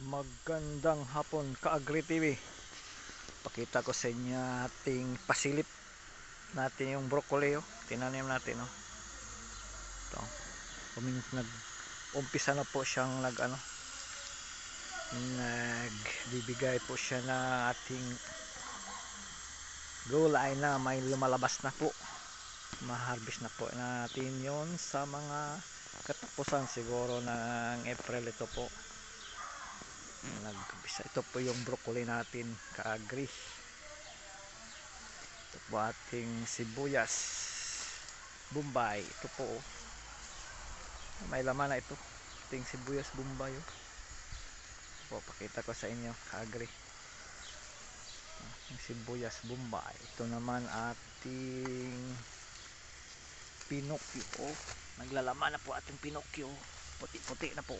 Magandang hapon ka-Agri TV. Pakita ko sa inyo ating pasilip natin yung broccoli oh. Tinanim natin oh. Ito. Umin nag umpisa na po siyang nag ano nagbibigay po siya na ating gulay na may lumalabas na po ma-harvest na po natin yon sa mga katapusan siguro ng April ito po nagkabisa. Ito po yung broccoli natin kaagri. Ito po ating sibuyas. Bombay. Ito po oh. may laman na ito. Ating sibuyas bombay oh. po pakita ko sa inyo kaagri. Ating sibuyas bombay. Ito naman ating pinokyo oh. naglalaman na po ating pinokyo puti puti na po